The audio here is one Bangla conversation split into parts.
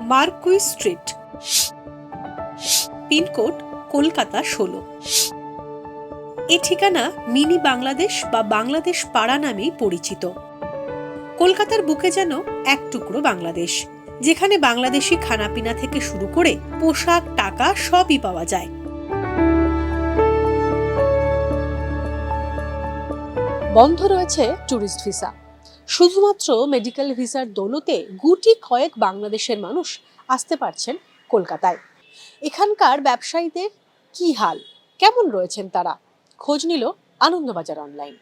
Marquee street. পিনকোড কলকাতা ষোলো। এ ঠিকানা মিনি বাংলাদেশ বা বাংলাদেশ পাড়া নামেই পরিচিত। কলকাতার বুকে যেন এক টুকরো বাংলাদেশ, যেখানে বাংলাদেশি খানাপিনা থেকে শুরু করে পোশাক, টাকা সবই পাওয়া যায়। বন্ধ রয়েছে ট্যুরিস্ট ভিসা। শুধুমাত্র মেডিকেল ভিসার দৌলতে গুটি কয়েক বাংলাদেশের মানুষ আসতে পারছেন কলকাতায়। এখানকার ব্যবসায়ীদের কি হাল? কেমন রয়েছেন তারা? খোঁজ নিল আনন্দবাজার অনলাইন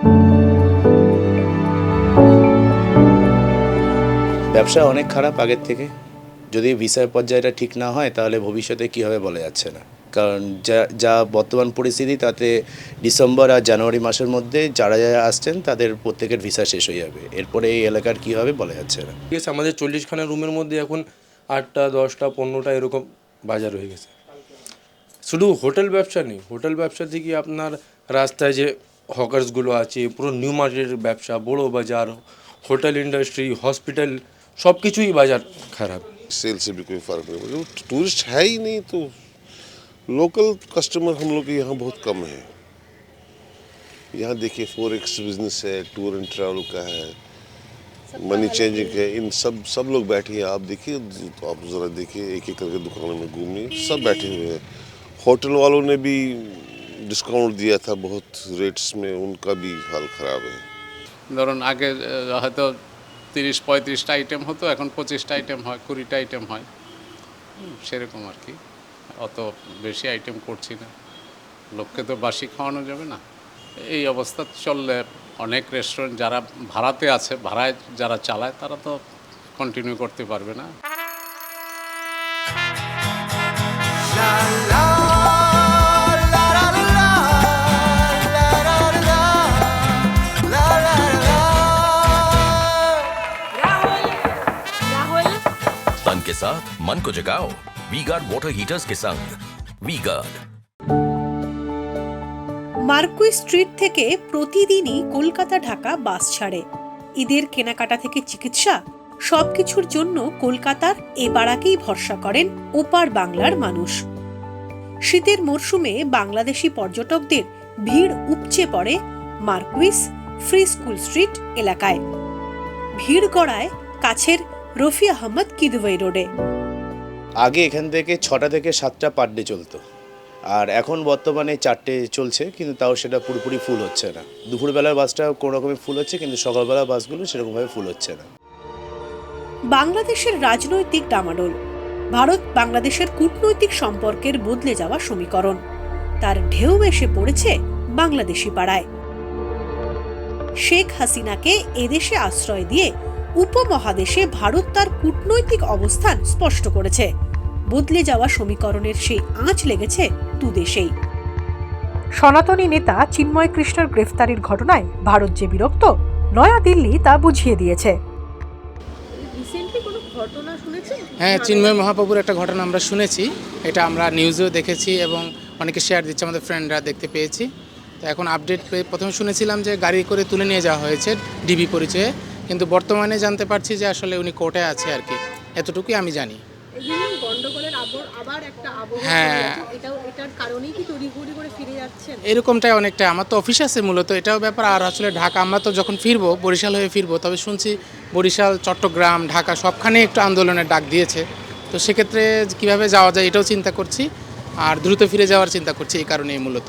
ব্যবসা অনেক খারাপ আগের থেকে। যদি ভিসার পর্যায়টা ঠিক না হয়, তাহলে ভবিষ্যতে কী হবে বলা যাচ্ছে না? কারণ যা যা বর্তমান পরিস্থিতি তাতে ডিসেম্বর আর জানুয়ারি মাসের মধ্যে যারা যারা আসছেন তাদের প্রত্যেকের ভিসা শেষ হয়ে যাবে এরপরে এই এলাকার কী হবে বলা যাচ্ছে না ঠিক আছে আমাদের চল্লিশখানা রুমের মধ্যে এখন আটটা দশটা পনেরোটা এরকম বাজার হয়ে গেছে শুধু হোটেল ব্যবসা নেই হোটেল ব্যবসা থেকে আপনার রাস্তায় যে হকার্সগুলো আছে পুরো নিউ মার্কেটের ব্যবসা বড় বাজার হোটেল ইন্ডাস্ট্রি হসপিটাল সব কিছুই বাজার খারাপ सेल से भी कोई फ़र्क नहीं पड़ता टूरिस्ट है ही नहीं तो लोकल कस्टमर हम लोग के यहाँ बहुत कम है यहाँ देखिए फोरेक्स बिजनेस है टूर एंड ट्रैवल का है मनी चेंजिंग है इन सब सब लोग बैठे हैं आप देखिए तो आप ज़रा देखिए एक एक करके दुकानों में घूमिए सब बैठे हुए हैं होटल वालों ने भी डिस्काउंट दिया था बहुत रेट्स में उनका भी हाल ख़राब है ধরুন আগে আহ, হয়তো তিরিশ পঁয়ত্রিশটা আইটেম হতো এখন পঁচিশটা আইটেম হয় কুড়িটা আইটেম হয় হুম, সেরকম আর কি অত বেশি আইটেম করছি না লোককে তো বাসি খাওয়ানো যাবে না এই অবস্থা চললে অনেক রেস্টুরেন্ট যারা ভাড়াতে আছে ভাড়ায় যারা চালায় তারা তো কন্টিনিউ করতে পারবে না तन के साथ मन को जगाओ वी गार्ड वाटर हीटर्स के संग वी गार्ड মার্কুই স্ট্রিট থেকে প্রতিদিনই কলকাতা ঢাকা বাস ছাড়ে ঈদের কেনাকাটা থেকে চিকিৎসা সবকিছুর জন্য কলকাতার এ পাড়াকেই ভরসা করেন ওপার বাংলার মানুষ শীতের মরশুমে বাংলাদেশি পর্যটকদের ভিড় উপচে পড়ে মার্কুইস ফ্রি স্কুল স্ট্রিট এলাকায় ভিড় গড়ায় কাছের রফি আহমদ কিদওয়াই রোডে আগে এখান থেকে ছটা থেকে সাতটা পার ডে চলতো। আর এখন বর্তমানে চারটে চলছে, কিন্তু তাও সেটা পুরোপুরি ফুল হচ্ছে না। দুপুরবেলার বাসটা কোনো রকমে ফুল হচ্ছে, কিন্তু সকালবেলার বাসগুলো সেরকমভাবে ফুল হচ্ছে না। বাংলাদেশের রাজনৈতিক ডামাডোল। ভারত বাংলাদেশের কূটনৈতিক সম্পর্কের বদলে যাওয়া সমীকরণ। তার ঢেউ এসে পড়েছে বাংলাদেশি পাড়ায়। শেখ হাসিনাকে এদেশে আশ্রয় দিয়ে উপমহাদেশে ভারত তার কূটনৈতিক অবস্থান স্পষ্ট করেছে। বদলে যাওয়া সমীকরণের সেই আঁচ লেগেছে দুদেশেই সনাতনী নেতা চিন্ময় কৃষ্ণর গ্রেফতারির ঘটনায় ভারত যে বিরক্ত নয়াদিল্লি তা বুঝিয়ে দিয়েছে। হ্যাঁ চিন্ময় মহাপ্রভুর একটা ঘটনা আমরা শুনেছি। এটা আমরা নিউজেও দেখেছি এবং অনেকে শেয়ার দিচ্ছে আমাদের ফ্রেন্ডরা দেখতে পেয়েছি। তো এখন আপডেট পেয়ে প্রথমে শুনেছিলাম যে গাড়ি করে তুলে নিয়ে যাওয়া হয়েছে ডিবি পরিচয়ে। কিন্তু বর্তমানে জানতে পারছি যে আসলে উনি কোর্টে আছে আর কি। এতটুকুই আমি জানি। গন্ডগোলের আবর আবার একটা আবহাওয়া হ্যাঁ। এরকমটাই অনেকটা। আমার তো অফিস আছে মূলত এটাও ব্যাপার। আর আসলে ঢাকা আমরা তো যখন ফিরবো বরিশাল হয়ে ফিরবো তবে শুনছি বরিশাল চট্টগ্রাম ঢাকা সবখানে একটু আন্দোলনের ডাক দিয়েছে। তো সেক্ষেত্রে কীভাবে যাওয়া যায় এটাও চিন্তা করছি। আর দ্রুত ফিরে যাওয়ার চিন্তা করছি এই কারণেই মূলত।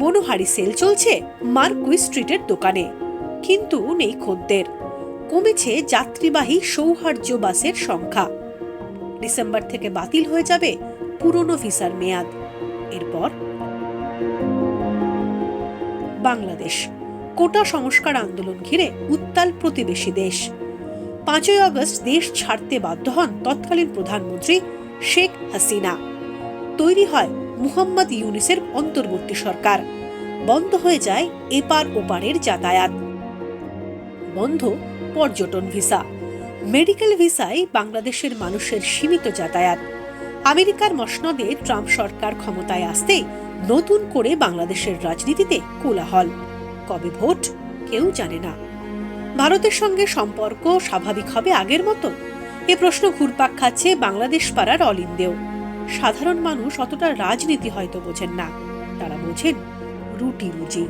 মনোহারি সেল চলছে মার্কুই স্ট্রিটের দোকানে। কিন্তু নেই খদ্দের। কমেছে যাত্রীবাহী সৌহার্দ্য বাসের সংখ্যা। ডিসেম্বর থেকে বাতিল হয়ে যাবে পুরনো ভিসার মেয়াদ। এরপর বাংলাদেশ। কোটা সংস্কার আন্দোলন ঘিরে উত্তাল প্রতিবেশী দেশ। পাঁচই আগস্ট দেশ ছাড়তে বাধ্য হন তৎকালীন প্রধানমন্ত্রী শেখ হাসিনা। তৈরি হয় মুহাম্মদ ইউনিসের অন্তর্বর্তী সরকার। বন্ধ হয়ে যায় এপার ওপারের যাতায়াত। বন্ধ পর্যটন ভিসা। মেডিকেল ভিসায় বাংলাদেশের মানুষের সীমিত যাতায়াত। আমেরিকার মসনদে ট্রাম্প সরকার ক্ষমতায় আসতে নতুন করে বাংলাদেশের রাজনীতিতে কোলাহল। কবে ভোট, কেউ জানে না। ভারতের সঙ্গে সম্পর্ক স্বাভাবিক হবে আগের মতো? এ প্রশ্ন ঘুরপাক খাচ্ছে বাংলাদেশ পাড়ার অলিন্দেও সাধারণ মানুষ অতটা রাজনীতি হয়তো বোঝেন না। তারা বোঝেন রুটি রুজি